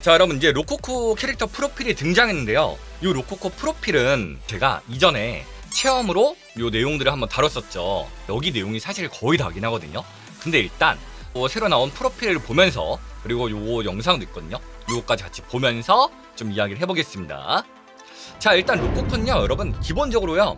자 여러분 이제 로코코 캐릭터 프로필이 등장했는데요. 이 로코코 프로필은 제가 이전에 체험으로 이 내용들을 한번 다뤘었죠. 여기 내용이 사실 거의 다긴 하거든요. 근데 일단 뭐 새로 나온 프로필을 보면서 그리고 요 영상도 있거든요. 요거까지 같이 보면서 좀 이야기를 해보겠습니다. 자 일단 로코코는요 여러분 기본적으로요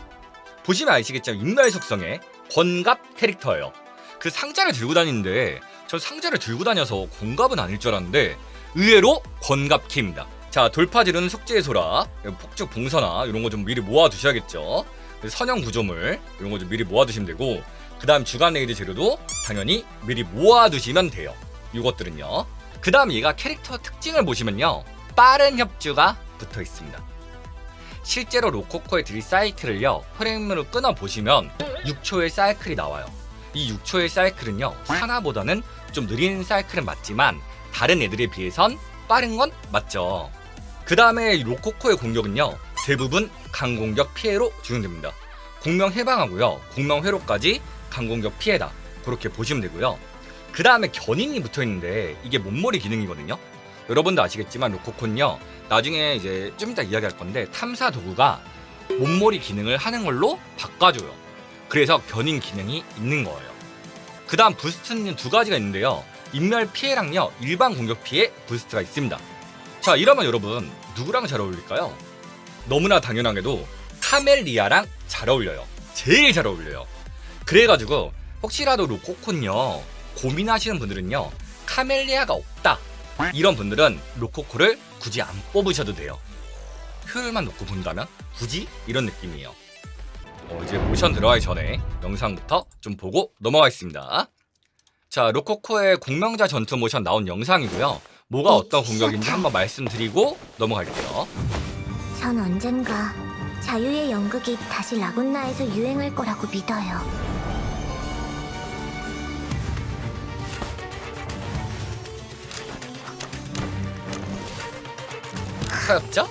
보시면 아시겠지만 인물 속성의 권갑 캐릭터예요. 그 상자를 들고 다니는데 저 상자를 들고 다녀서 권갑은 아닐 줄 알았는데 의외로 권갑키입니다. 자 돌파지르는 속죄의 소라, 폭죽 봉선화 이런 거 좀 미리 모아두셔야겠죠. 선형 구조물 이런 거 좀 미리 모아두시면 되고 그 다음 주간 레이드 재료도 당연히 미리 모아두시면 돼요. 이것들은요. 그 다음 얘가 캐릭터 특징을 보시면요. 빠른 협주가 붙어 있습니다. 실제로 로코코의 드리 사이클을요 프레임으로 끊어 보시면 6초의 사이클이 나와요. 이 6초의 사이클은요 사나보다는 좀 느린 사이클은 맞지만 다른 애들에 비해선 빠른 건 맞죠. 그 다음에 로코코의 공격은요 대부분 강공격 피해로 적용됩니다. 공명 해방하고요 공명 회로까지 강공격 피해다 그렇게 보시면 되고요. 그 다음에 견인이 붙어 있는데 이게 몸머리 기능이거든요. 여러분도 아시겠지만 로코코는요 나중에 이제 좀 이따 이야기할 건데 탐사 도구가 몸머리 기능을 하는 걸로 바꿔줘요. 그래서 견인 기능이 있는 거예요. 그 다음 부스트는 두 가지가 있는데요. 인멸 피해랑요 일반 공격 피해 부스트가 있습니다. 자 이러면 여러분 누구랑 잘 어울릴까요? 너무나 당연하게도 카멜리아랑 잘 어울려요. 제일 잘 어울려요. 그래가지고 혹시라도 로코콘요 고민하시는 분들은요 카멜리아가 없다 이런 분들은 로코코를 굳이 안 뽑으셔도 돼요. 효율만 놓고 본다면 굳이 이런 느낌이에요. 어, 이제 모션 들어가기 전에 영상부터 좀 보고 넘어가겠습니다. 자, 로코코의 공명자 전투 모션 나온 영상이고요. 뭐가 어떤 공격인지 한번 말씀드리고 넘어갈게요. 전 언젠가 자유의 연극이 다시 라군나에서 유행할 거라고 믿어요. 가엽죠?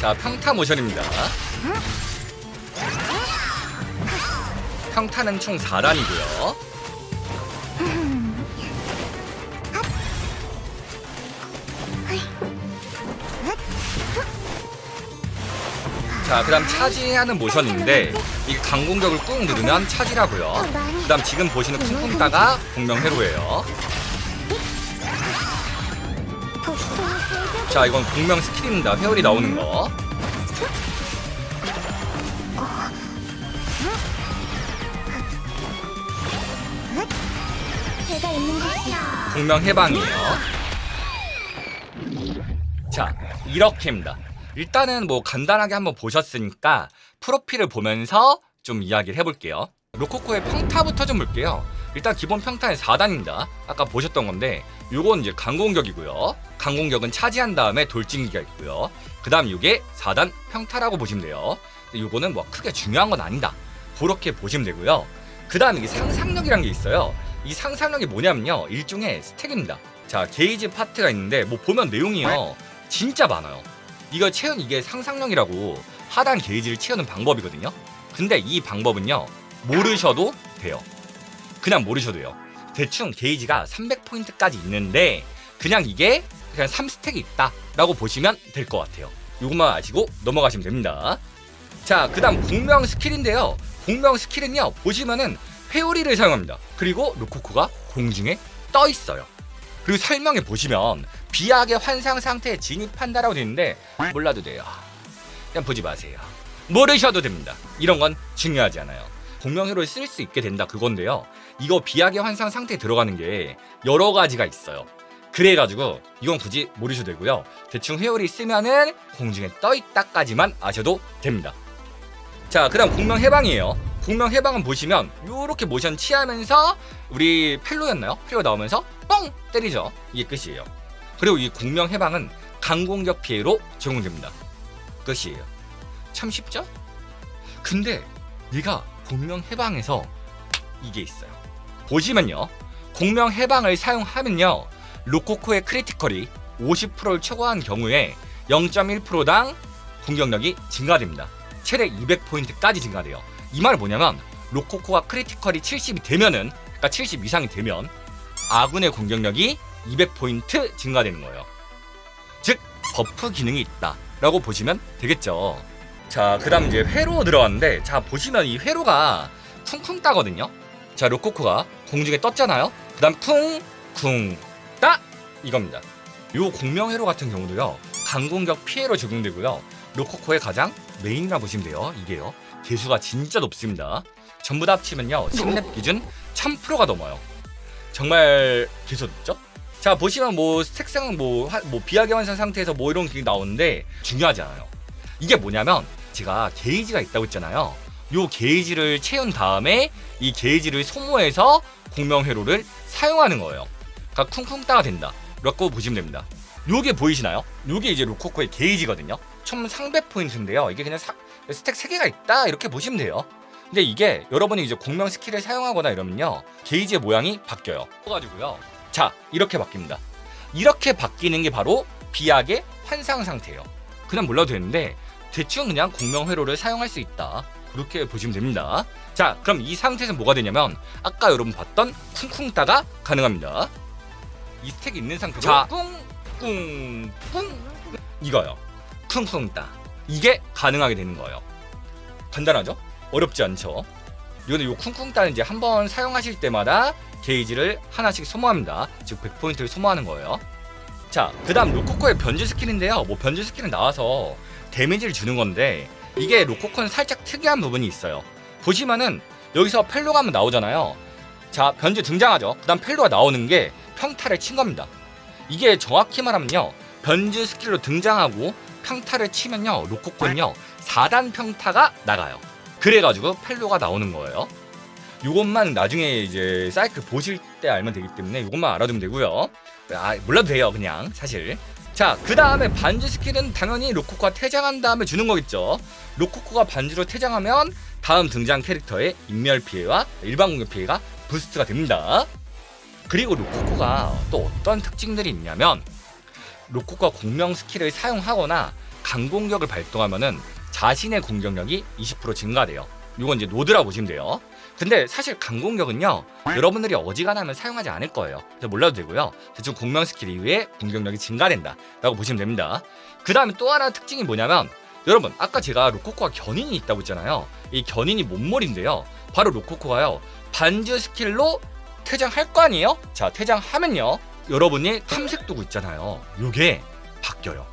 자, 평타 모션입니다. 평타는 총 4단이고요. 자, 그 다음 차지하는 모션인데 이 강공격을 꾹 누르면 차지라고요. 그 다음 지금 보시는 쿵쿵 따가 공명 회로예요. 자, 이건 공명 스킬입니다. 회오리 나오는 거. 공명 해방이에요. 자, 이렇게입니다. 일단은 뭐 간단하게 한번 보셨으니까 프로필을 보면서 좀 이야기를 해볼게요. 로코코의 평타부터 좀 볼게요. 일단 기본 평타는 4단입니다. 아까 보셨던 건데 요건 이제 강공격이고요. 강공격은 차지한 다음에 돌진기가 있고요. 그 다음 요게 4단 평타라고 보시면 돼요. 요거는 뭐 크게 중요한 건 아니다. 그렇게 보시면 되고요. 그 다음 이게 상상력이란 게 있어요. 이 상상력이 뭐냐면요. 일종의 스택입니다. 자, 게이지 파트가 있는데 뭐 보면 내용이요. 진짜 많아요. 이거 채운 이게 상상력이라고 하단 게이지를 채우는 방법이거든요. 근데 이 방법은요. 모르셔도 돼요. 그냥 모르셔도 돼요. 대충 게이지가 300포인트까지 있는데 그냥 이게 그냥 3스택이 있다라고 보시면 될 것 같아요. 이것만 아시고 넘어가시면 됩니다. 자, 그 다음 공명 스킬인데요. 공명 스킬은요, 보시면은 회오리를 사용합니다. 그리고 로코코가 공중에 떠 있어요. 그리고 설명에 보시면 비약의 환상 상태에 진입한다라고 되어 있는데 몰라도 돼요. 그냥 보지 마세요. 모르셔도 됩니다. 이런 건 중요하지 않아요. 공명회로를 쓸 수 있게 된다 그건데요. 이거 비약의 환상 상태에 들어가는 게 여러 가지가 있어요. 그래가지고 이건 굳이 모르셔도 되고요. 대충 회오리 쓰면은 공중에 떠 있다까지만 아셔도 됩니다. 자, 그다음 공명 해방이에요. 공명 해방은 보시면 요렇게 모션 취하면서 우리 펠로였나요? 펠로 나오면서 뻥 때리죠. 이게 끝이에요. 그리고 이 공명 해방은 강공격 피해로 적용됩니다. 끝이에요. 참 쉽죠? 근데 얘가 공명 해방에서 이게 있어요. 보시면요. 공명 해방을 사용하면요. 로코코의 크리티컬이 50%를 초과한 경우에 0.1%당 공격력이 증가됩니다. 최대 200포인트까지 증가돼요. 이 말은 뭐냐면 로코코가 크리티컬이 70이 되면은 그러니까 70 이상이 되면 아군의 공격력이 200포인트 증가되는 거예요. 즉 버프 기능이 있다라고 보시면 되겠죠. 자, 그다음 이제 회로 들어왔는데 자 보시면 이 회로가 쿵쿵 따거든요. 자, 로코코가 공중에 떴잖아요. 그다음 쿵쿵 따 이겁니다. 요 공명 회로 같은 경우도요. 강공격 피해로 적용되고요. 로코코의 가장 메인이라 보시면 돼요. 이게요. 개수가 진짜 높습니다. 전부 다 합치면요. 10렙 기준 1000%가 넘어요. 정말 개수 높죠? 자 보시면 뭐 색상 뭐, 하- 뭐 비하계 환상 상태에서 뭐 이런 게 나오는데 중요하지 않아요. 이게 뭐냐면 제가 게이지가 있다고 했잖아요. 요 게이지를 채운 다음에 이 게이지를 소모해서 공명 회로를 사용하는 거예요. 그러니까 쿵쿵 따가 된다. 라고 보시면 됩니다. 요게 보이시나요? 요게 이제 로코코의 게이지거든요. 총 300포인트인데요. 이게 그냥 사- 스택 3개가 있다 이렇게 보시면 돼요. 근데 이게 여러분이 이제 공명 스킬을 사용하거나 이러면요. 게이지의 모양이 바뀌어요. 그래가지고요. 자, 이렇게 바뀝니다. 이렇게 바뀌는 게 바로 비약의 환상 상태예요. 그냥 몰라도 되는데 대충 그냥 공명 회로를 사용할 수 있다. 그렇게 보시면 됩니다. 자, 그럼 이 상태에서 뭐가 되냐면 아까 여러분 봤던 쿵쿵 따가 가능합니다. 이 스택이 있는 상태로 자, 꿍꿍꿍 이거요. 쿵쿵 따. 이게 가능하게 되는 거예요. 간단하죠? 어렵지 않죠? 이거는 요 쿵쿵 따는 이제 한번 사용하실 때마다 게이지를 하나씩 소모합니다. 즉 100포인트를 소모하는 거예요. 자, 그 다음 로코코의 변주 스킬인데요. 뭐 변주 스킬은 나와서 데미지를 주는 건데 이게 로코코는 살짝 특이한 부분이 있어요. 보시면은 여기서 펠로가 한번 나오잖아요. 자, 변주 등장하죠. 그 다음 펠로가 나오는 게 평타를 친 겁니다. 이게 정확히 말하면요. 변주 스킬로 등장하고 평타를 치면요. 로코코는요. 4단 평타가 나가요. 그래가지고 펠로가 나오는 거예요. 요것만 나중에 이제 사이클 보실 때 알면 되기 때문에 요것만 알아두면 되고요. 아, 몰라도 돼요, 그냥 사실. 자, 그 다음에 반주 스킬은 당연히 로코코가 퇴장한 다음에 주는 거겠죠. 로코코가 반주로 퇴장하면 다음 등장 캐릭터의 인멸 피해와 일반 공격 피해가 부스트가 됩니다. 그리고 로코코가 또 어떤 특징들이 있냐면 로코코가 공명 스킬을 사용하거나 강공격을 발동하면은 자신의 공격력이 20% 증가돼요. 이건 이제 노드라 보시면 돼요. 근데 사실 강공격은요 여러분들이 어지간하면 사용하지 않을 거예요. 그래서 몰라도 되고요. 대충 공명 스킬 이후에 공격력이 증가된다 라고 보시면 됩니다. 그 다음에 또 하나 특징이 뭐냐면 여러분 아까 제가 로코코가 견인이 있다고 했잖아요. 이 견인이 몸머리인데요. 바로 로코코가요 반주 스킬로 퇴장할 거 아니에요? 자 퇴장하면요 여러분이 탐색 도구 있잖아요. 요게 바뀌어요.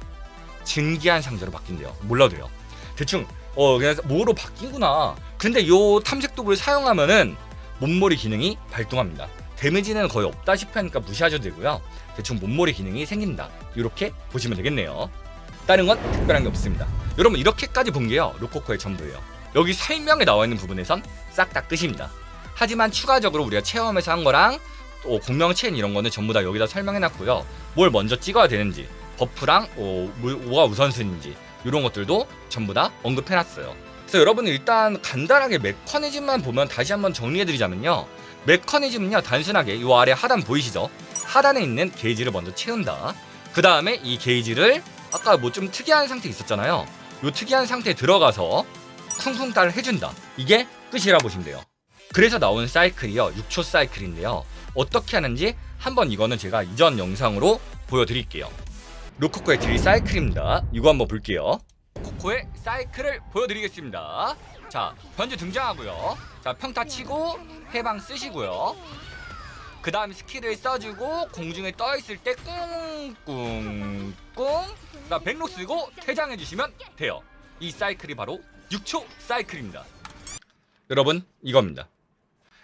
증기한 상자로 바뀐대요. 몰라도 돼요. 대충 어 그냥 뭐로 바뀌구나. 근데 요 탐색 도구를 사용하면은 몸머리 기능이 발동합니다. 데미지는 거의 없다시피 하니까 무시하셔도 되고요. 대충 몸머리 기능이 생긴다. 이렇게 보시면 되겠네요. 다른 건 특별한 게 없습니다. 여러분 이렇게까지 본 게요. 로코코의 전부예요. 여기 설명에 나와 있는 부분에선 싹 다 끝입니다. 하지만 추가적으로 우리가 체험에서 한 거랑 또 공명 체인 이런 거는 전부 다 여기다 설명해 놨고요. 뭘 먼저 찍어야 되는지, 버프랑 어, 뭐- 뭐가 우선순위인지 이런 것들도 전부 다 언급해 놨어요. 그래서 여러분은 일단 간단하게 메커니즘만 보면 다시 한번 정리해 드리자면요. 메커니즘은요 단순하게 이 아래 하단 보이시죠? 하단에 있는 게이지를 먼저 채운다. 그 다음에 이 게이지를 아까 뭐 좀 특이한 상태 있었잖아요. 요 특이한 상태에 들어가서 쿵쿵 따를 해준다. 이게 끝이라 보시면 돼요. 그래서 나온 사이클이요 6초 사이클인데요. 어떻게 하는지 한번 이거는 제가 이전 영상으로 보여드릴게요. 로코코의 딜 사이클입니다. 이거 한번 볼게요. 로코코의 사이클을 보여드리겠습니다. 자, 변주 등장하고요. 자, 평타 치고 해방 쓰시고요. 그 다음 스킬을 써주고 공중에 떠 있을 때 꿍꿍꿍 나 백로 쓰고 퇴장해주시면 돼요. 이 사이클이 바로 6초 사이클입니다. 여러분 이겁니다.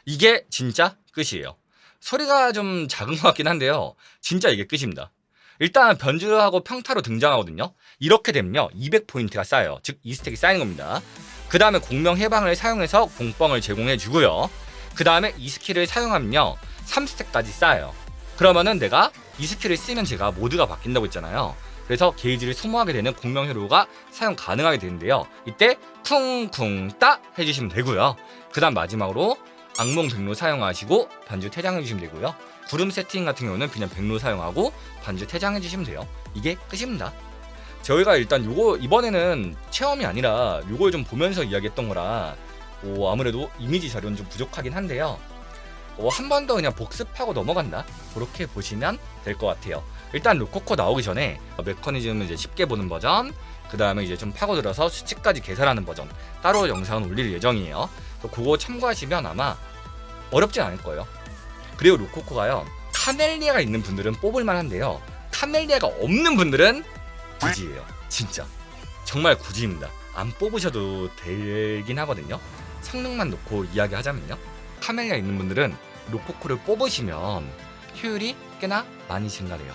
이게 진짜 끝이에요. 소리가 좀 작은 것 같긴 한데요. 진짜 이게 끝입니다. 일단 변주하고 평타로 등장하거든요. 이렇게 되면요. 200포인트가 쌓여요. 즉, 이 스택이 쌓이는 겁니다. 그 다음에 공명 해방을 사용해서 공뻥을 제공해 주고요. 그 다음에 이 스킬을 사용하면요. 3스택까지 쌓여요. 그러면은 내가 이 스킬을 쓰면 제가 모드가 바뀐다고 했잖아요. 그래서 게이지를 소모하게 되는 공명 회로가 사용 가능하게 되는데요. 이때 쿵쿵 따 해주시면 되고요. 그 다음 마지막으로 악몽 백로 사용하시고 반주 퇴장해 주시면 되고요. 구름 세팅 같은 경우는 그냥 백로 사용하고 반주 퇴장해 주시면 돼요. 이게 끝입니다. 저희가 일단 요거 이번에는 체험이 아니라 요걸 좀 보면서 이야기했던 거라 오, 아무래도 이미지 자료는 좀 부족하긴 한데요. 어, 한번 더 그냥 복습하고 넘어간다 그렇게 보시면 될 것 같아요 일단 루코코 나오기 전에 메커니즘을 이제 쉽게 보는 버전 그 다음에 이제 좀 파고들어서 수치까지 계산하는 버전 따로 영상을 올릴 예정이에요 그거 참고하시면 아마 어렵진 않을 거예요 그리고 루코코가요 카멜리아가 있는 분들은 뽑을 만 한데요. 카멜리아가 없는 분들은 굳이예요. 진짜. 정말 굳이입니다. 안 뽑으셔도 되긴 하거든요. 성능만 놓고 이야기하자면요. 카멜리아 있는 분들은 로코코를 뽑으시면 효율이 꽤나 많이 증가돼요.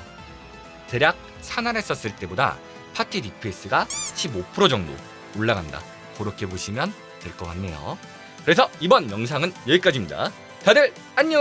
대략 산화를 썼을 때보다 파티 DPS가 15% 정도 올라간다. 그렇게 보시면 될 것 같네요. 그래서 이번 영상은 여기까지입니다 다들 안녕